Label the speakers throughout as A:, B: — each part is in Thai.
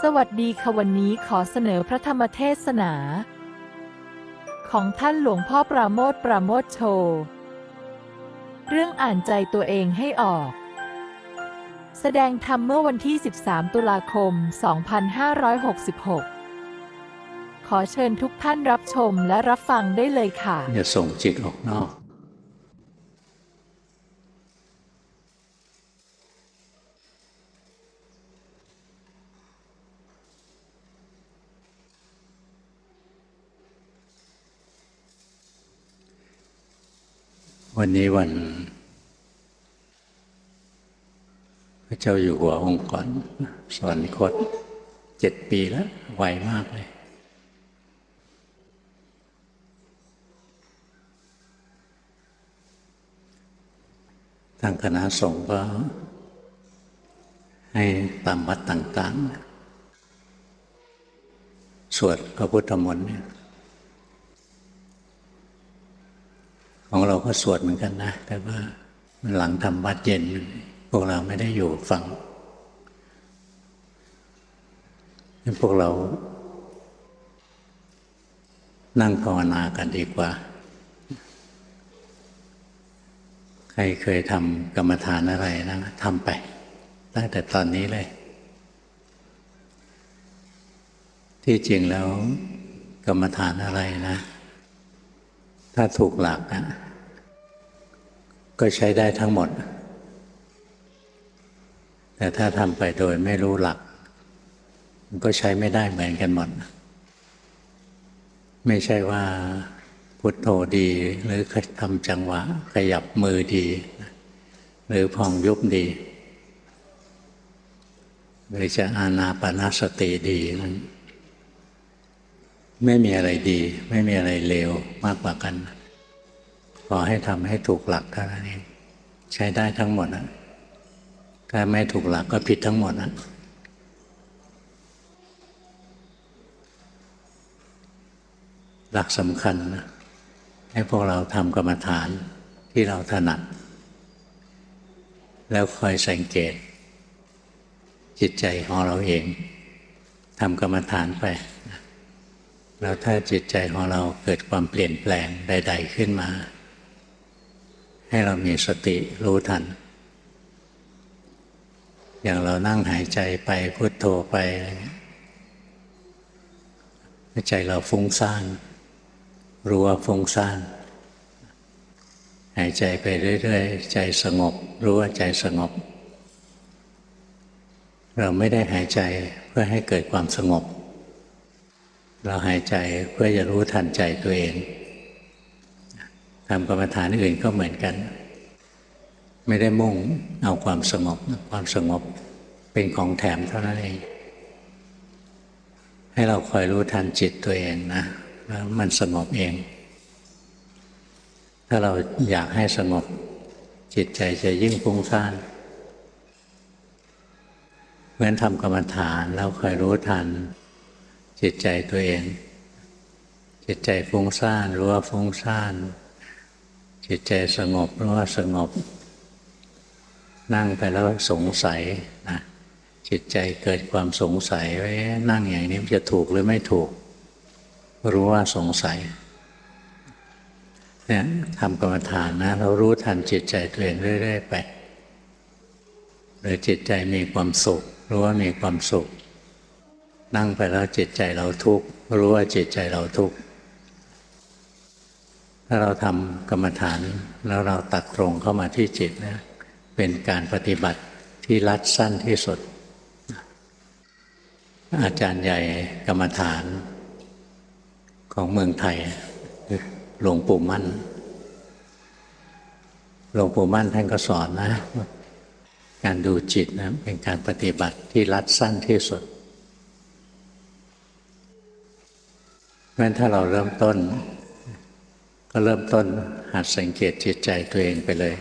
A: สวัสดีค่ะวันนี้ขอเสนอพระธรรมเทศนา ของท่านหลวงพ่อปราโมทปราโมทโช เรื่องอ่านใจตัวเองให้ออก แสดงธรรมเมื่อวันที่ 13 ตุลาคม 2566 ขอเชิญทุกท่านรับชมและรับฟังได้เลยค่ะ
B: อย่าส่งจิตออกนอก วันนี้วัน พระเจ้าอยู่หัวองค์ก่อนสวรรคตเจ็ดปีแล้วไวมากเลย ทางคณะสงฆ์ก็ ให้ตามวัดต่าง ๆ สวดพระพุทธมนต์เนี่ย ของเราก็สวดเหมือนกันนะ แต่ว่ามันหลังทำวัดเย็น พวกเราไม่ได้อยู่ฟังพวกเรา นั่งภาวนากันดีกว่า ใครเคยทำกรรมฐานอะไรนะทำไป ตั้งแต่ตอนนี้เลย ที่จริงแล้วกรรมฐานอะไรนะ ถ้าถูกหลักนะ ก็ใช้ได้ทั้งหมด แต่ถ้าทำไปโดยไม่รู้หลัก มันก็ใช้ไม่ได้เหมือนกันหมด ไม่ใช่ว่าพุทโธดี หรือทำจังหวะ ขยับมือดี หรือพองยุบดี หรือจะอานาปนาสติดีนั้นไม่มีอะไรดี ไม่มีอะไรเลวมากกว่ากัน อให้ทำให้ถูกหลักเท่านั้นเองใช้ได้ทั้งหมดนะถ้าไม่ถูกหลักก็ผิดทั้งหมดนะหลักสำคัญนะให้พวกเราทำกรรมฐานที่เราถนัด แล้วคอยสังเกต จิตใจของเราเองทำกรรมฐานไป แล้วถ้าจิตใจของเราเกิดความเปลี่ยนแปลงใด ๆ ขึ้นมา ให้เรามีสติรู้ทัน อย่างเรานั่งหายใจไปพุโทโธไปอะไรเงี้ยใจเราฟุ้งซ่านรู้ว่าฟุ้งซ่านหายใจไปเรื่อยๆ ใจสงบ รู้ว่าใจสงบ เราไม่ได้หายใจเพื่อให้เกิดความสงบ เราหายใจเพื่อจะรู้ทันใจตัวเอง ทำกรรมฐานอื่นก็เหมือนกัน ไม่ได้มุ่งเอาความสงบ ความสงบเป็นของแถมเท่านั้นเอง ให้เราคอยรู้ทันจิตตัวเองนะแล้วมันสงบเอง ถ้าเราอยากให้สงบ จิตใจจะยิ่งฟุ้งซ่านเพราะฉะนั้นทำกรรมฐานแล้วคอยรู้ทัน จิตใจตัวเอง จิตใจฟุ้งซ่านรู้ว่าฟุ้งซ่าน จิตใจสงบรู้ว่าสงบ นั่งไปแล้วสงสัยนะจิตใจเกิดความสงสัยว่านั่งอย่างนี้จะถูกหรือไม่ถูก รู้ว่าสงสัยเนี่ยทำกรรมฐานนะ เรารู้ทันจิตใจตัวเองเรื่อย ๆ ไปหรือจิตใจมีความสุข รู้ว่ามีความสุข นั่งไปแล้วจิตใจเราทุกข์รู้ว่าจิตใจเราทุกข์ ถ้าเราทำกรรมฐานแล้วเราตัดตรงเข้ามาที่จิตนะเป็นการปฏิบัติที่รัดสั้นที่สุด อาจารย์ใหญ่กรรมฐานของเมืองไทยหลวงปู่มั่นหลวงปู่มั่นท่านก็สอนนะ การดูจิตนะเป็นการปฏิบัติที่รัดสั้นที่สุดเพราะฉะนั้นถ้าเราเริ่มต้น ก็เริ่มต้นหัดสังเกตจิตใจตัวเองไปเลย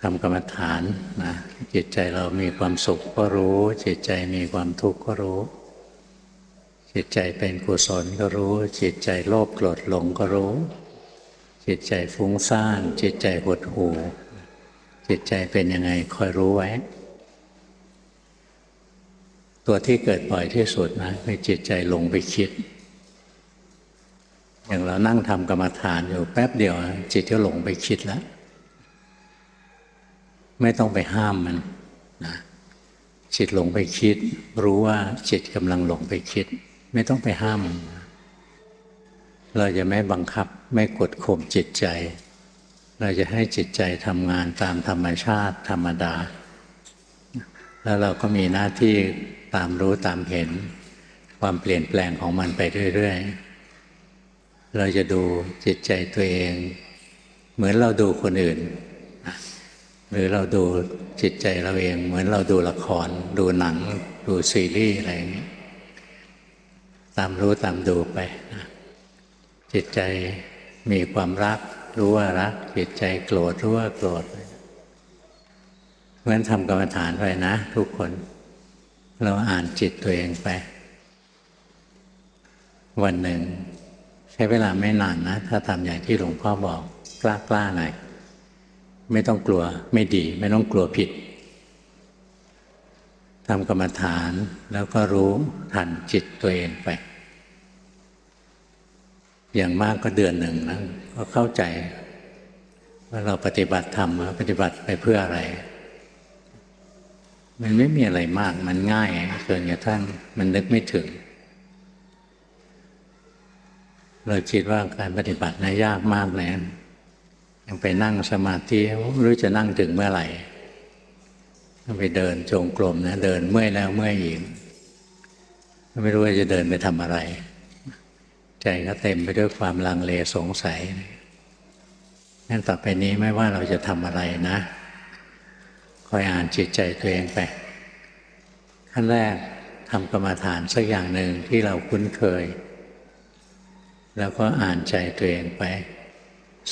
B: ทำกรรมฐานนะจิตใจเรามีความสุขก็รู้ จิตใจมีความทุกข์ก็รู้ จิตใจเป็นกุศลก็รู้ จิตใจโลภโกรธหลงก็รู้ จิตใจฟุ้งซ่าน จิตใจหดหู่จิตใจเป็นยังไงคอยรู้ไว้ ตัวที่เกิดบ่อยที่สุดนะคือจิตใจหลงไปคิด อย่างเรานั่งทำกรรมฐานอยู่แป๊บเดียว จิตก็หลงไปคิดแล้ว ไม่ต้องไปห้ามมันนะจิตหลงไปคิด รู้ว่าจิตกำลังหลงไปคิด ไม่ต้องไปห้ามมันเราจะไม่บังคับไม่กดข่มจิตใจ เราจะให้จิตใจทำงานตามธรรมชาติธรรมดา แล้วเราก็มีหน้าที่ตามรู้ตามเห็น ความเปลี่ยนแปลงของมันไปเรื่อย ๆ เราจะดูจิตใจตัวเอง เหมือนเราดูคนอื่น หรือเราดูจิตใจเราเอง เหมือนเราดูละคร ดูหนัง ดูซีรีส์อะไรอย่างนี้ตามรู้ตามดูไปนะจิตใจมีความรัก รู้ว่ารัก จิตใจโกรธรู้ว่าโกรธเพราะฉะนั้นทำกรรมฐานไปนะ ทุกคน เราอ่านจิตตัวเองไป วันหนึ่ง ใช้เวลาไม่นานนะ ถ้าทำอย่างที่หลวงพ่อบอกกล้ากล้าหน่อยไม่ต้องกลัวไม่ดี ไม่ต้องกลัวผิดทำกรรมฐานแล้วก็รู้ทันจิตตัวเองไป อย่างมากก็เดือนหนึ่งนะก็เข้าใจ ว่าเราปฏิบัติธรรมปฏิบัติไปเพื่ออะไร มันไม่มีอะไรมากมันง่ายจนกระทั่งมันนึกไม่ถึง เราคิดว่าการปฏิบัตินะยากมากเลยยังไปนั่งสมาธิไม่รู้จะนั่งถึงเมื่อไหร่ไปเดินจงกรมนะเดินเมื่อยแล้วเมื่อยอีกไม่รู้ว่าจะเดินไปทำอะไร ใจก็เต็มไปด้วยความลังเลสงสัยนั่นต่อไปนี้ไม่ว่าเราจะทำอะไรนะคอยอ่านจิตใจตัวเองไปขั้นแรกทำกรรมฐานสักอย่างหนึ่งที่เราคุ้นเคย แล้วก็อ่านใจตัวเองไป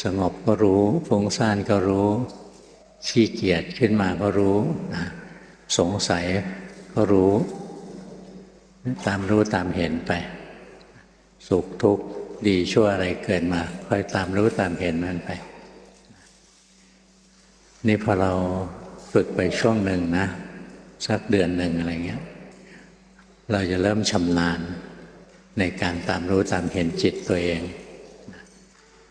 B: สงบก็รู้ฟุ้งซ่านก็รู้ขี้เกียจขึ้นมาก็รู้นะสงสัยก็รู้ ตามรู้ตามเห็นไป สุขทุกข์ดีชั่วอะไรเกิดมาคอยตามรู้ตามเห็นมันไป นี่พอเราฝึกไปช่วงหนึ่งนะ สักเดือนหนึ่งอะไรเงี้ย เราจะเริ่มชำนาญ ในการตามรู้ตามเห็นจิตตัวเอง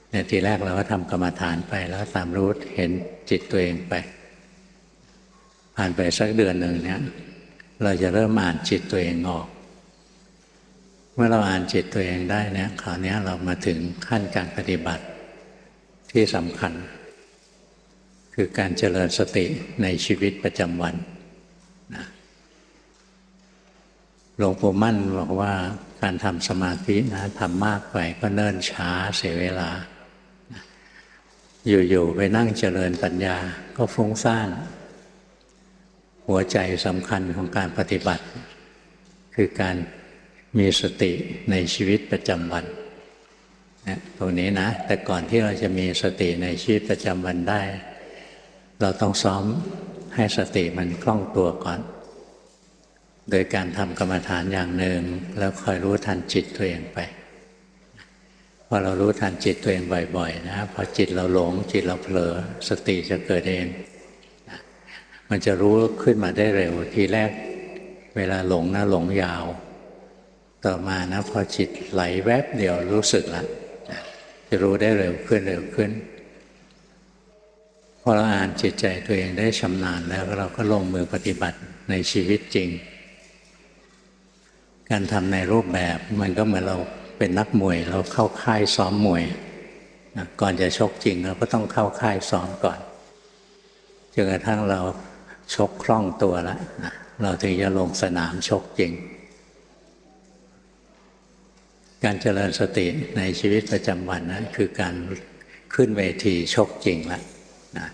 B: เนี่ยทีแรกเราก็ทำกรรมฐานไปแล้วตามรู้เห็นจิตตัวเองไป ผ่านไปสักเดือนหนึ่งเนี่ย เราจะเริ่มอ่านจิตตัวเองออก เมื่อเราอ่านจิตตัวเองได้เนี่ยคราวนี้เรามาถึงขั้นการปฏิบัติที่สำคัญ คือการเจริญสติในชีวิตประจำวันหลวงปู่มั่นบอกว่า การทำสมาธินะทำมากไปก็เนิ่นช้าเสียเวลา อยู่ๆไปนั่งเจริญปัญญาก็ฟุ้งซ่าน หัวใจสำคัญของการปฏิบัติ คือการมีสติในชีวิตประจำวันนะตรงนี้นะ แต่ก่อนที่เราจะมีสติในชีวิตประจำวันได้ เราต้องซ้อมให้สติมันคล่องตัวก่อน โดยการทำกรรมฐานอย่างหนึ่ง แล้วคอยรู้ทันจิตตัวเองไปพอเรารู้ทันจิตตัวเองบ่อยๆนะพอจิตเราหลงจิตเราเผลอสติจะเกิดเอง มันจะรู้ขึ้นมาได้เร็วทีแรกเวลาหลงนะหลงยาว ต่อมานะพอจิตไหลแวบเดียวรู้สึกละจะรู้ได้เร็วขึ้นเร็วขึ้นพอเราอ่านจิตใจตัวเองได้ชำนาญแล้วเราก็ลงมือปฏิบัติในชีวิตจริง การทำในรูปแบบมันก็เหมือนเราเป็นนักมวย เราเข้าค่ายซ้อมมวยนะก่อนจะชกจริงเราก็ต้องเข้าค่ายซ้อมก่อนจนกระทั่งเราชกคล่องตัวแล้วนะเราถึงจะลงสนามชกจริง การเจริญสติในชีวิตประจำวันนะคือการขึ้นเวทีชกจริงแล้วนะ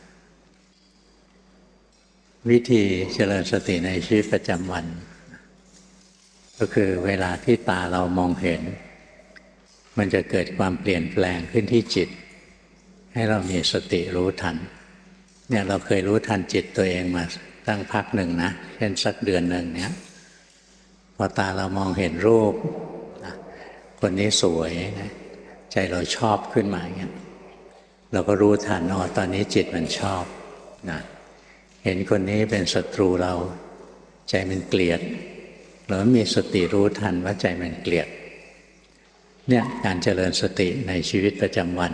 B: วิธีเจริญสติในชีวิตประจำวัน ก็คือเวลาที่ตาเรามองเห็น มันจะเกิดความเปลี่ยนแปลงขึ้นที่จิต ให้เรามีสติรู้ทัน เนี่ยเราเคยรู้ทันจิตตัวเองมาตั้งพักหนึ่งนะ เช่นสักเดือนหนึ่งเนี้ยพอตาเรามองเห็นรูปนะคนนี้สวยนะใจเราชอบขึ้นมาเงี้ยเราก็รู้ทันอ๋อตอนนี้จิตมันชอบนะเห็นคนนี้เป็นศัตรูเรา ใจมันเกลียด หรือมีสติรู้ทันว่าใจมันเกลียดเนี่ยการเจริญสติในชีวิตประจำวัน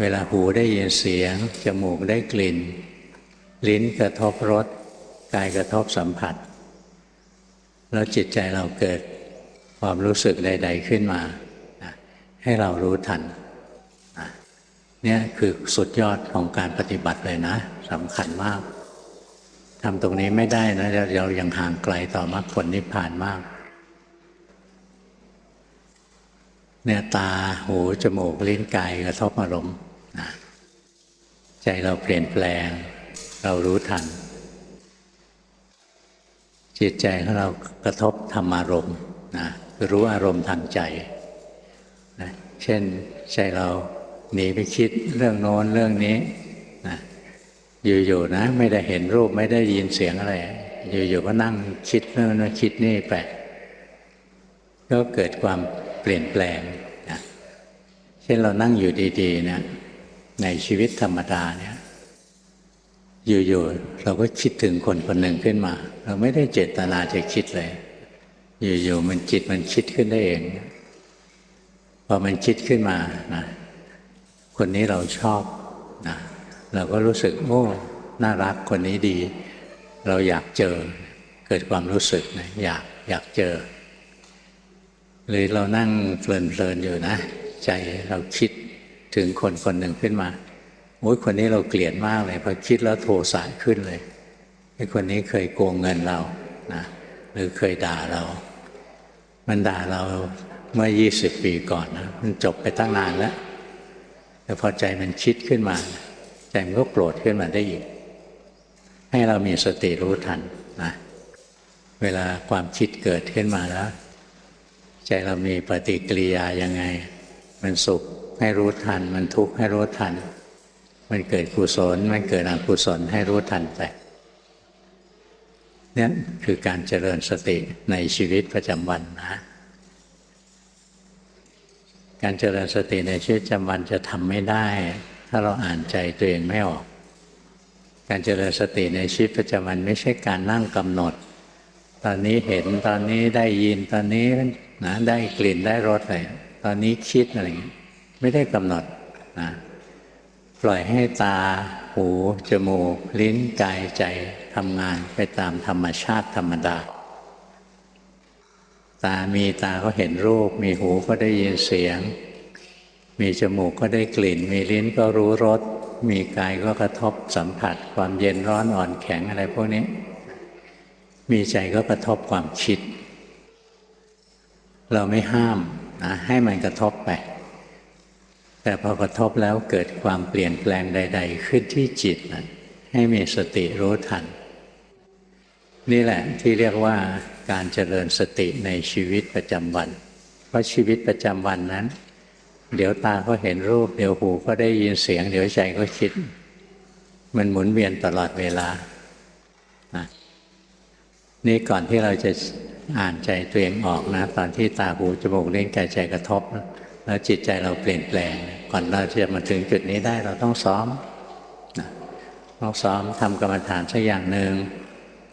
B: เวลาหูได้ยินเสียง จมูกได้กลิ่น ลิ้นกระทบรสกายกระทบสัมผัส แล้วจิตใจเราเกิดความรู้สึกใด ๆขึ้นมา ให้เรารู้ทันเนี่ยคือสุดยอดของการปฏิบัติเลยนะสำคัญมาก ทำตรงนี้ไม่ได้นะเราเรายังห่างไกลต่อมรรคผลนิพพานมากเนี่ยตาหูจมูกลิ้นกายกระทบอารมณ์นะใจเราเปลี่ยนแปลง เรารู้ทัน จิตใจของเรากระทบธรรมารมณ์นะรู้อารมณ์ทางใจนะเช่นใจเราหนีไปคิดเรื่องโน้นเรื่องนี้ อยู่ๆนะ ไม่ได้เห็นรูปไม่ได้ยินเสียงอะไร อยู่ๆก็นั่งคิดนั้นคิดนี่ไปก็เกิดความเปลี่ยนแปลงนะเช่นเรานั่งอยู่ดีๆนะในชีวิตธรรมดาเนี่ยอยู่ๆเราก็คิดถึงคนคนหนึ่งขึ้นมา เราไม่ได้เจตนาจะคิดเลย อยู่ๆมันจิตมันคิดขึ้นได้เองพอมันคิดขึ้นมานะคนนี้เราชอบนะ เราก็รู้สึกโอ้น่ารักคนนี้ดี เราอยากเจอเกิดความรู้สึกนะอยากอยากเจอหรือเรานั่งเพลินๆอยู่นะ ใจเราคิดถึงคนคนหนึ่งขึ้นมาโอ้ยคนนี้เราเกลียดมากเลยพอคิดแล้วโทสะขึ้นเลยไอ้คนนี้เคยโกงเงินเรานะหรือเคยด่าเรา มันด่าเราเมื่อ 20 ปีก่อนนะมันจบไปตั้งนานแล้วแต่พอใจมันคิดขึ้นมา ใจมันก็โกรธขึ้นมาได้อีก ให้เรามีสติรู้ทันนะเวลาความคิดเกิดขึ้นมาแล้ว ใจเรามีปฏิกิริยายังไง มันสุขให้รู้ทัน มันทุกข์ให้รู้ทัน มันเกิดกุศลมันเกิดอกุศลให้รู้ทันไปนี่คือการเจริญสติในชีวิตประจำวันนะการเจริญสติในชีวิตประจำวันจะทำไม่ได้ ถ้าเราอ่านใจตัวเองไม่ออก การเจริญสติในชีวิตประจำวันไม่ใช่การนั่งกำหนด ตอนนี้เห็นตอนนี้ได้ยินตอนนี้นะได้กลิ่นได้รสอะไรตอนนี้คิดอะไรอย่างนี้ไม่ได้กำหนดนะปล่อยให้ตา หู จมูก ลิ้นกายใจทำงานไปตามธรรมชาติธรรมดา ตามีตาก็เห็นรูป มีหูก็ได้ยินเสียง มีจมูกก็ได้กลิ่น มีลิ้นก็รู้รส มีกายก็กระทบสัมผัส ความเย็นร้อนอ่อนแข็งอะไรพวกนี้ มีใจก็กระทบความคิด เราไม่ห้ามนะให้มันกระทบไป แต่พอกระทบแล้วเกิดความเปลี่ยนแปลงใด ๆ ขึ้นที่จิตนะให้มีสติรู้ทัน นี่แหละที่เรียกว่าการเจริญสติในชีวิตประจำวัน เพราะชีวิตประจำวันนั้น เดี๋ยวตาก็เห็นรูป เดี๋ยวหูก็ได้ยินเสียง เดี๋ยวใจก็คิด มันหมุนเวียนตลอดเวลานะนี่ก่อนที่เราจะอ่านใจตัวเองออกนะ ตอนที่ตาหูจมูกเล่นกายใจกระทบ แล้วจิตใจเราเปลี่ยนแปลง ก่อนเราจะมาถึงจุดนี้ได้เราต้องซ้อมนะต้องซ้อมทำกรรมฐานสักอย่างหนึ่ง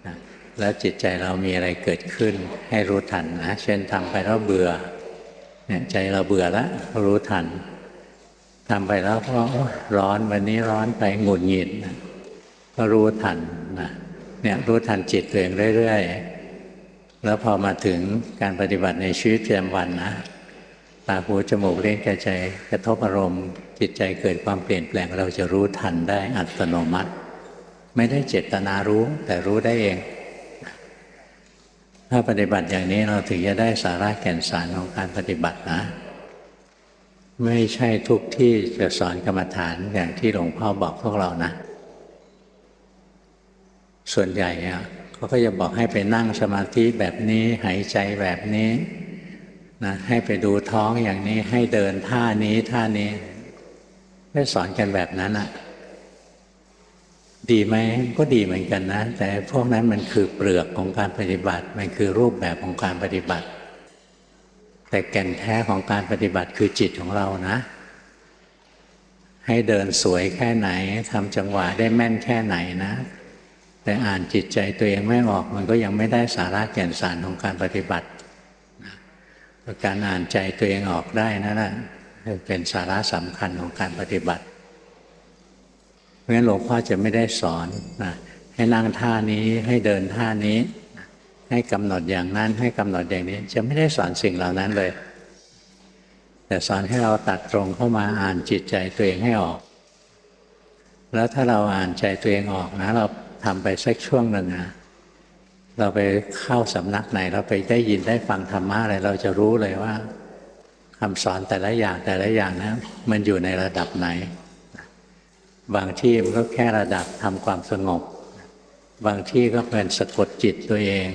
B: นะแล้วจิตใจเรามีอะไรเกิดขึ้นให้รู้ทันนะ เช่นทำไปแล้วเบื่อ เนี่ยใจเราเบื่อแล้วรู้ทันทำไปแล้วก็โอ๊ยร้อนวันนี้ร้อนไปหงุดหงิดก็รู้ทันนะเนี่ยรู้ทันจิตตัวเองเรื่อยๆ แล้วพอมาถึงการปฏิบัติในชีวิตประจำวันนะตาหูจมูกเล่นกายใจกระทบอารมณ์ จิตใจเกิดความเปลี่ยนแปลงเราจะรู้ทันได้อัตโนมัติ ไม่ได้เจตนารู้แต่รู้ได้เอง ถ้าปฏิบัติอย่างนี้เราถึงจะได้สาระแก่นสารของการปฏิบัตินะ ไม่ใช่ทุกที่จะสอนกรรมฐานอย่างที่หลวงพ่อบอกพวกเรานะ ส่วนใหญ่เขาก็จะบอกให้ไปนั่งสมาธิแบบนี้หายใจแบบนี้นะให้ไปดูท้องอย่างนี้ให้เดินท่านี้ท่านี้ไม่สอนกันแบบนั้นอะ ดีไหมก็ดีเหมือนกันนะ แต่พวกนั้นมันคือเปลือกของการปฏิบัติ มันคือรูปแบบของการปฏิบัติ แต่แก่นแท้ของการปฏิบัติคือจิตของเรานะ ให้เดินสวยแค่ไหนทำจังหวะได้แม่นแค่ไหนนะ แต่อ่านจิตใจตัวเองไม่ออกมันก็ยังไม่ได้สาระแก่นสารของการปฏิบัตินะการอ่านใจตัวเองออกได้นั่นแหละเป็นสาระสำคัญของการปฏิบัติ ราะฉะนั้นหลวงพ่อจะไม่ได้สอนนะให้นั่งท่านี้ให้เดินท่านี้ ให้กำหนดอย่างนั้น ให้กำหนดอย่างนี้ จะไม่ได้สอนสิ่งเหล่านั้นเลย แต่สอนให้เราตัดตรงเข้ามาอ่านจิตใจตัวเองให้ออก แล้วถ้าเราอ่านใจตัวเองออกนะ เราทำไปสักช่วงหนึ่งนะเราไปเข้าสำนักไหน เราไปได้ยินได้ฟังธรรมะอะไรเราจะรู้เลยว่าคำสอนแต่ละอย่างแต่ละอย่างนะมันอยู่ในระดับไหน บางที่มันก็แค่ระดับทำความสงบ บางที่ก็เป็นสะกดจิตตัวเอง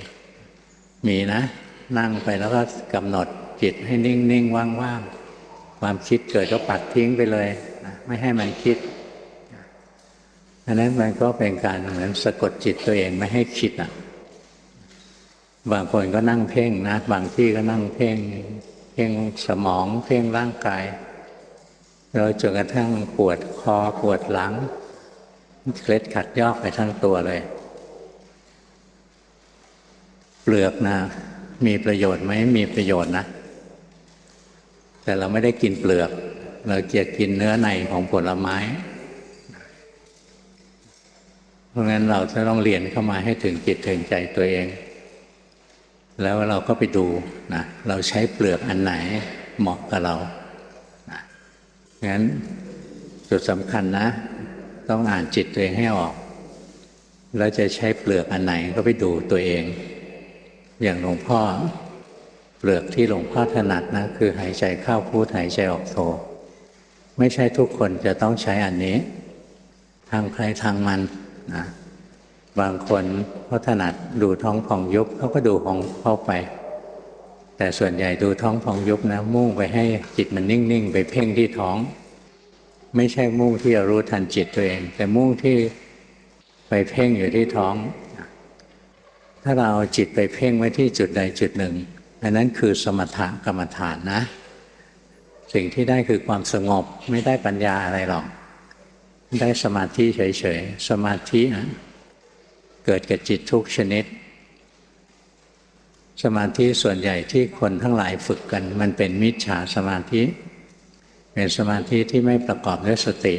B: มีนะ นั่งไปแล้วก็กำหนดจิตให้นิ่งๆว่างๆ ความคิดเกิดก็ปัดทิ้งไปเลยนะไม่ให้มันคิดอันนั้นมันก็เป็นการเหมือนสะกดจิตตัวเองไม่ให้คิดอะ บางคนก็นั่งเพ่งนะ บางที่ก็นั่งเพ่ง เพ่งสมอง เพ่งร่างกาย เราจนกระทั่งปวดคอปวดหลัง เคล็ดขัดยอกไปทั้งตัวเลย เปลือกนะมีประโยชน์ไหมมีประโยชน์นะ แต่เราไม่ได้กินเปลือก เราเกียกินเนื้อในของผลไม้ เพราะงั้นเราจะต้องเรียนเข้ามาให้ถึงจิตถึงใจตัวเอง แล้วเราก็ไปดูนะเราใช้เปลือกอันไหนเหมาะกับเรา งั้นจุดสำคัญนะ ต้องอ่านจิตตัวเองให้ออก แล้วจะใช้เปลือกอันไหนก็ไปดูตัวเอง อย่างหลวงพ่อเปลือกที่หลวงพ่อถนัดนะ คือหายใจเข้าพูดหายใจออกโทไม่ใช่ทุกคนจะต้องใช้อันนี้ ทางใครทางมันนะบางคนเขาถนัดดูท้องพองยุบเขาก็ดูของเข้าไป แต่ส่วนใหญ่ดูท้องพองยุบนะมุ่งไปให้จิตมันนิ่งๆ ไปเพ่งที่ท้อง ไม่ใช่มุ่งที่จะรู้ทันจิตตัวเอง แต่มุ่งที่ไปเพ่งอยู่ที่ท้อง ถ้าเราเอาจิตไปเพ่งไว้ที่จุดใดจุดหนึ่งอันนั้นคือสมถกรรมฐานนะ สิ่งที่ได้คือความสงบไม่ได้ปัญญาอะไรหรอก ได้สมาธิเฉยๆ สมาธิเกิดกับจิตทุกชนิด สมาธิส่วนใหญ่ที่คนทั้งหลายฝึกกัน มันเป็นมิจฉาสมาธิ เป็นสมาธิที่ไม่ประกอบด้วยสติ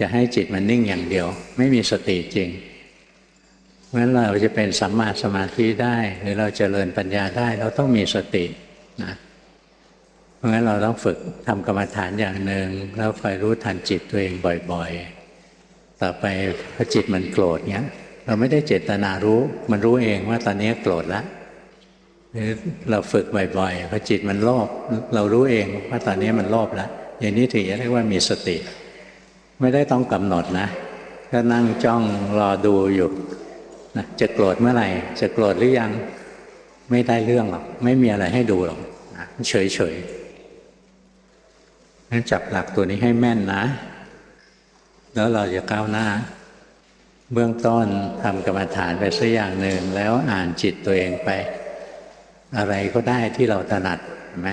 B: จะให้จิตมันนิ่งอย่างเดียว ไม่มีสติจริงเพราะฉะนั้นเราจะเป็นสัมมาสมาธิได้ หรือเราจเจริญปัญญาได้ เราต้องมีสตินะเพราะงั้นเราต้องฝึกทำกรรมฐานอย่างหนึ่งแล้วคอยรู้ทันจิตตัวเองบ่อยๆ ต่อไปพอจิตมันโกรธเนี้ย เราไม่ได้เจตนารู้ มันรู้เองว่าตอนนี้โกรธแล้ว หรือเราฝึกบ่อยๆพอจิตมันโลภเรารู้เองว่าตอนนี้มันโลภแล้วอย่างนี้ถึงจะเรียกว่ามีสติ ไม่ได้ต้องกำหนดนะ ก็นั่งจ้องรอดูอยู่นะจะโกรธเมื่อไหร่ จะโกรธหรือยังไม่ได้เรื่องหรอกไม่มีอะไรให้ดูหรอกเฉยๆงั้นจับหลักตัวนี้ให้แม่นนะ แล้วเราจะก้าวหน้า เบื้องต้นทำกรรมฐานไปสักอย่างหนึ่งแล้วอ่านจิตตัวเองไป อะไรก็ได้ที่เราถนัดเห็นไหม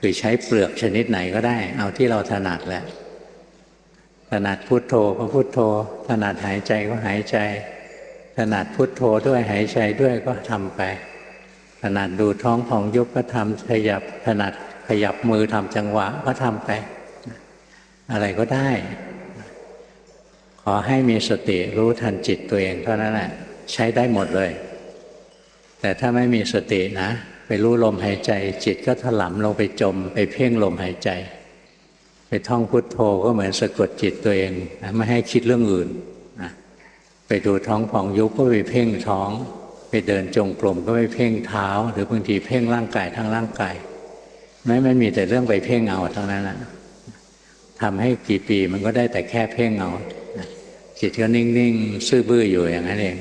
B: คือใช้เปลือกชนิดไหนก็ได้ เอาที่เราถนัดแหละถนัดพุทโธก็พุทโธ ถนัดหายใจก็หายใจ ถนัดพุทโธด้วยหายใจด้วยก็ทำไป ถนัดดูท้องของยุบก็ทำขยับถนัดขยับมือทำจังหวะก็ทำไป อะไรก็ได้ ขอให้มีสติรู้ทันจิตตัวเองเท่านั้นแหละใช้ได้หมดเลย แต่ถ้าไม่มีสตินะ ไปรู้ลมหายใจ จิตก็ถลำลงไปจม ไปเพ่งลมหายใจ ไปท่องพุทโธก็เหมือนสะกดจิตตัวเองนะไม่ให้คิดเรื่องอื่นนะไปดูท้องผ่องยุบก็ไปเพ่งท้อง ไปเดินจงกรมก็ไปเพ่งเท้า หรือบางทีเพ่งร่างกายทั้งร่างกายไม่ไม่มีแต่เรื่องไปเพ่งเอาเท่านั้นแหละทำให้กี่ปีมันก็ได้แต่แค่เพ่งเอาจิตก็นิ่ง ๆ ซื่อบื้ออยู่อย่างนั้นเอง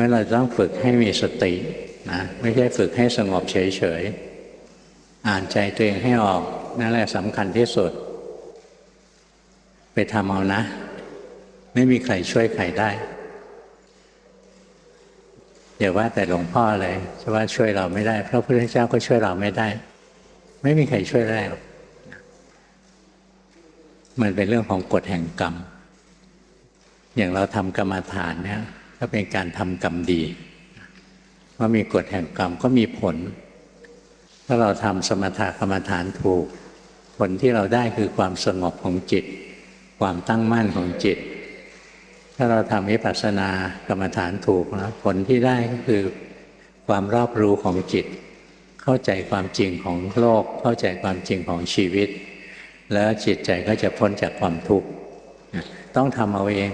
B: ราะเราต้องฝึกให้มีสตินะไม่ใช่ฝึกให้สงบเฉยๆ อ่านใจตัวเองให้ออกนั่นแหละสำคัญที่สุด ไปทำเอานะ ไม่มีใครช่วยใครได้อย่าว่าแต่หลวงพ่อเลยจะว่าช่วยเราไม่ได้ เพราะพระพุทธเจ้าก็ช่วยเราไม่ได้ ไม่มีใครช่วยได้หรอกมันเป็นเรื่องของกฎแห่งกรรม อย่างเราทำกรรมฐานเนี่ย ก็เป็นการทำกรรมดีว่ามีกฎแห่งกรรมก็มีผล ถ้าเราทำสมถกรรมฐานถูก ผลที่เราได้คือความสงบของจิต ความตั้งมั่นของจิต ถ้าเราทำวิปัสสนากรรมฐานถูกนะผลที่ได้ก็คือความรอบรู้ของจิต เข้าใจความจริงของโลก เข้าใจความจริงของชีวิต แล้วจิตใจก็จะพ้นจากความทุกข์ต้องทำเอาเอง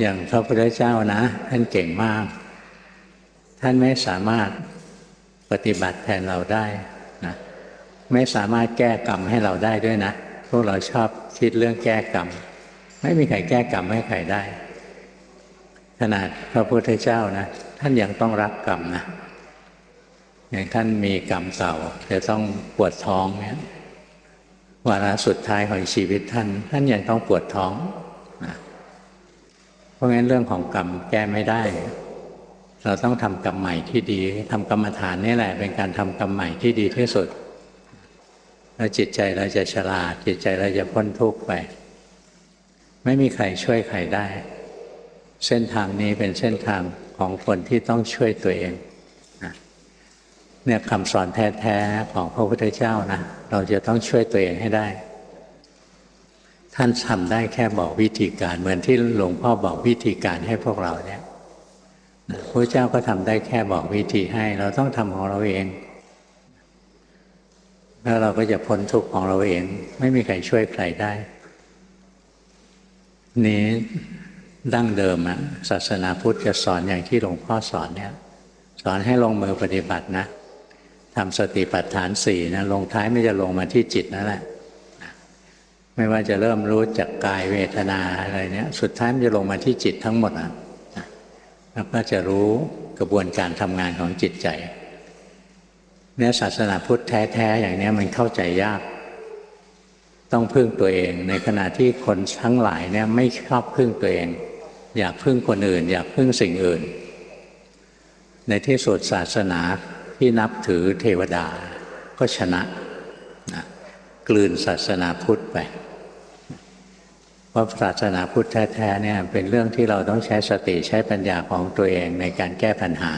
B: อย่างพระพุทธเจ้านะ ท่านเก่งมาก ท่านไม่สามารถปฏิบัติแทนเราได้นะไม่สามารถแก้กรรมให้เราได้ด้วยนะพวกเราชอบคิดเรื่องแก้กรรม ไม่มีใครแก้กรรมให้ใครได้ ขนาดพระพุทธเจ้านะ ท่านยังต้องรับกรรมนะอย่างท่านมีกรรมเก่าจะต้องปวดท้องเนี่ยวาระสุดท้ายของชีวิตท่าน ท่านยังต้องปวดท้อง เพราะงั้นเรื่องของกรรมแก้ไม่ได้ เราต้องทำกรรมใหม่ที่ดีทำกรรมฐานนี่แหละ เป็นการทำกรรมใหม่ที่ดีที่สุด แล้วจิตใจเราจะฉลาด จิตใจเราจะพ้นทุกข์ไป ไม่มีใครช่วยใครได้ เส้นทางนี้เป็นเส้นทางของคนที่ต้องช่วยตัวเองเนี่ยคำสอนแท้ๆของพระพุทธเจ้านะเราจะต้องช่วยตัวเองให้ได้ ท่านทำได้แค่บอกวิธีการ เหมือนที่หลวงพ่อบอกวิธีการให้พวกเราเนี่ยพระเจ้าก็ทำได้แค่บอกวิธีให้ เราต้องทำของเราเองแล้วเราก็จะพ้นทุกข์ของเราเอง ไม่มีใครช่วยใครได้ นี้ดั้งเดิมอะศาสนาพุทธจะสอนอย่างที่หลวงพ่อสอนเนี่ย สอนให้ลงมือปฏิบัตินะทำสติปัฏฐานสี่นะลงท้ายไม่จะลงมาที่จิตนั่นแหละ ไม่ว่าจะเริ่มรู้จากกายเวทนาอะไรเนี่ยสุดท้ายมันจะลงมาที่จิตทั้งหมดอะแล้วก็จะรู้กระบวนการทำงานของจิตใจเนี่ยศาสนาพุทธแท้ๆอย่างนี้มันเข้าใจยาก ต้องพึ่งตัวเอง ในขณะที่คนทั้งหลายเนี่ยไม่ชอบพึ่งตัวเอง อยากพึ่งคนอื่น อยากพึ่งสิ่งอื่น ในที่สุดศาสนาที่นับถือเทวดาก็ชนะนะกลืนศาสนาพุทธไป เพราศาสนาพุทธแท้ๆเนี่ยเป็นเรื่องที่เราต้องใช้สติใช้ปัญญาของตัวเองในการแก้ปัญหา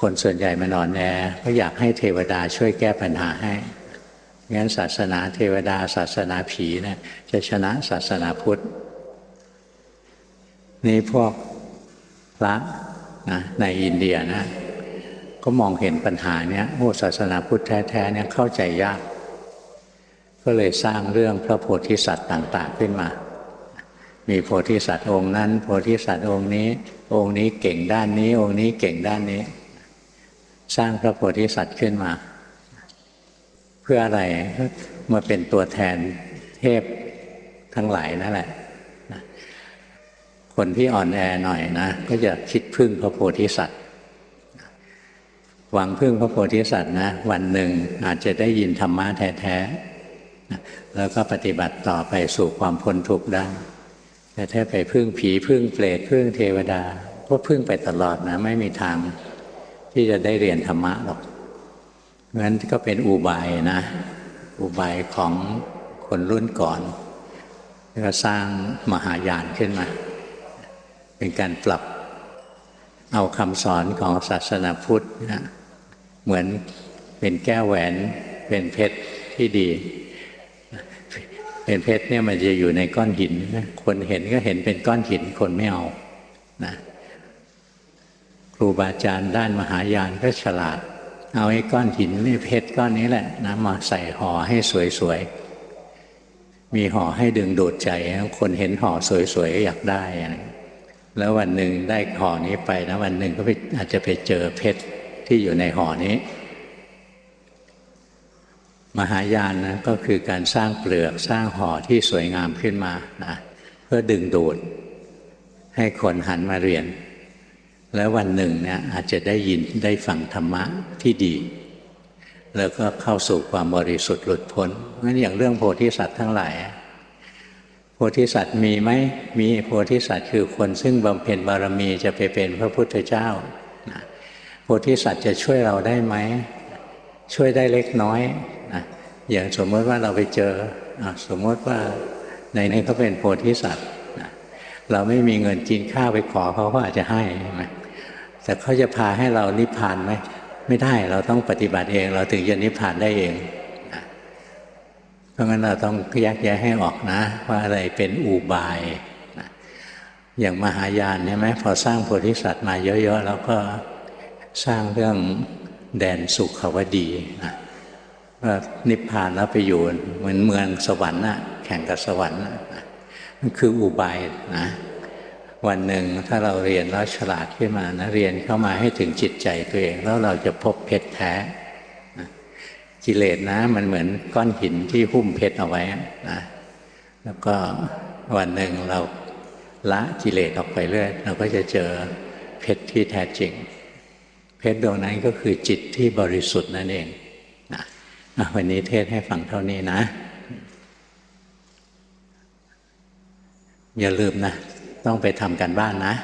B: คนส่วนใหญ่มานอนแอก็อยากให้เทวดาช่วยแก้ปัญหาให้งั้นศาสนาเทวดาศาสนาผีเนี่ยจะชนะศาสนาพุทธนี่พวกพระนะในอินเดียนะก็มองเห็นปัญหาเนี้ยโอ้ศาสนาพุทธแท้ๆเนี่ยเข้าใจยาก ก็เลยสร้างเรื่องพระโพธิสัตว์ต่าง ๆ ขึ้นมา มีโพธิสัตว์องค์นั้น โพธิสัตว์องค์นี้ องค์นี้เก่งด้านนี้ องค์นี้เก่งด้านนี้ สร้างพระโพธิสัตว์ขึ้นมา เพื่ออะไรมาเป็นตัวแทนเทพทั้งหลายนั่นแหละคนที่อ่อนแอหน่อยนะ ก็จะคิดพึ่งพระโพธิสัตว์หวังพึ่งพระโพธิสัตว์นะ วันหนึ่งอาจจะได้ยินธรรมะแท้ๆ แล้วก็ปฏิบัติต่อไปสู่ความพ้นทุกข์ได้แต่ถ้าไปพึ่งผีพึ่งเปรตพึ่งเทวดา ก็พึ่งไปตลอดนะ ไม่มีทางที่จะได้เรียนธรรมะหรอกงั้นก็เป็นอุบายนะ อุบายของคนรุ่นก่อนแล้วก็สร้างมหายานขึ้นมา เป็นการปรับเอาคำสอนของศาสนาพุทธนะเหมือนเป็นแก้วแหวนเป็นเพชรที่ดี เป็นเพชรเนี่ยมันจะอยู่ในก้อนหินนะคนเห็นก็เห็นเป็นก้อนหินคนไม่เอานะครูบาอาจารย์ด้านมหายานก็ฉลาด เอาไอ้ก้อนหินนี่เพชรก้อนนี้แหละนะมาใส่ห่อให้สวยๆ มีห่อให้ดึงดูดใจ คนเห็นห่อสวยๆอยากได้อะไรแล้ววันหนึ่งได้ห่อนี้ไปนะวันหนึ่งก็อาจจะไปเจอเพชรที่อยู่ในห่อนี้ มหายานนะก็คือการสร้างเปลือกสร้างห่อที่สวยงามขึ้นมานะเพื่อดึงดูด ให้คนหันมาเรียน แล้ววันหนึ่งเนี่ยอาจจะได้ยินได้ฟังธรรมะที่ดี แล้วก็เข้าสู่ความบริสุทธิ์หลุดพ้นงั้นอย่างเรื่องโพธิสัตว์ทั้งหลายโพธิสัตว์มีไหมมีโพธิสัตว์คือคนซึ่งบำเพ็ญบารมีจะไปเป็นพระพุทธเจ้านะโพธิสัตว์จะช่วยเราได้ไหม ช่วยได้เล็กน้อยนะอย่างสมมติว่าเราไปเจอสมมติว่าในนี้นเขาเป็นโพธิสัตว์นะเราไม่มีเงินกินข้าวไปขอเขาก็อาจจะให้ใช่ไหมแต่เขาจะพาให้เรานิพพานไหมไม่ได้เราต้องปฏิบัติเอง เราถึงจะนิพพานได้เองนะเพราะงั้นเราต้องแยกแยะให้ออกนะ ว่าอะไรเป็นอุบายนะอย่างมหายานใช่ไหมพอสร้างโพธิสัตว์มาเยอะๆแล้วก็สร้างเรื่อง แดนสุขวดีนะว่านิพพานแล้วไปอยู่เหมือนเมืองสวรรค์น่ะแข่งกับสวรรค์นะมันคืออุบายนะวันหนึ่งถ้าเราเรียนแล้วฉลาดขึ้นมานะเรียนเข้ามาให้ถึงจิตใจตัวเอง แล้วเราจะพบเพชรแท้นะกิเลสนะ มันเหมือนก้อนหินที่หุ้มเพชรเอาไว้นะแล้วก็วันหนึ่งเราละกิเลสออกไปเรื่อยเราก็จะเจอเพชรที่แท้จริง เพชรดวงนั้นก็คือจิตที่บริสุทธิ์นั่นเองนะวันนี้เทศให้ฟังเท่านี้นะ อย่าลืมนะ ต้องไปทำกันบ้านนะ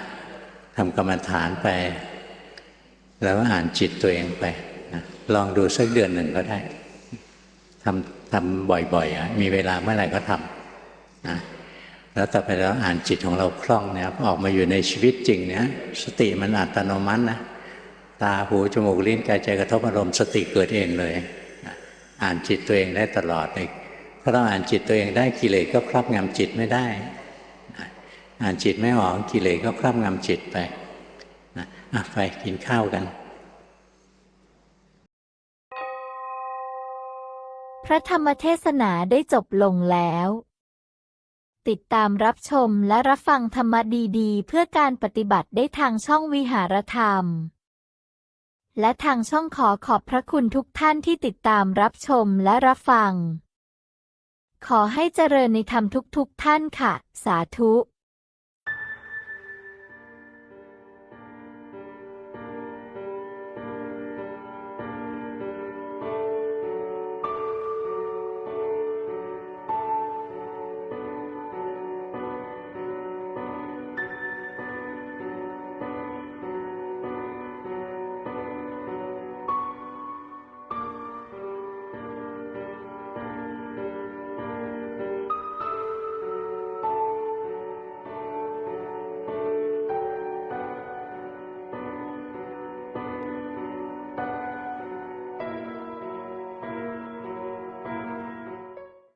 B: ทำกรรมฐานไป แล้วอ่านจิตตัวเองไปนะลองดูสักเดือนหนึ่งก็ได้ทำทำบ่อยๆ มีเวลาเมื่อไหร่ก็ทำนะแล้วต่อไปแล้วอ่านจิตของเราคล่องเนี่ยออกมาอยู่ในชีวิตจริงเนี่ยสติมันอัตโนมัตินะ ตาหูจมูกลิ้นกายใจกระทบอารมณ์สติเกิดเองเลยอ่านจิตตัวเองได้ตลอดเลยถ้าเราอ่านจิตตัวเองได้กิเลสก็ครอบงำจิตไม่ได้ อ่านจิตไม่ออกกิเลสก็ครอบงำจิตไปนะอะไปกินข้าวกัน
A: พระธรรมเทศนาได้จบลงแล้ว ติดตามรับชมและรับฟังธรรมดีๆ เพื่อการปฏิบัติได้ทางช่องวิหารธรรม และทางช่องขอขอบพระคุณทุกท่านที่ติดตามรับชมและรับฟัง ขอให้เจริญในธรรมทุกๆท่านค่ะ สาธุ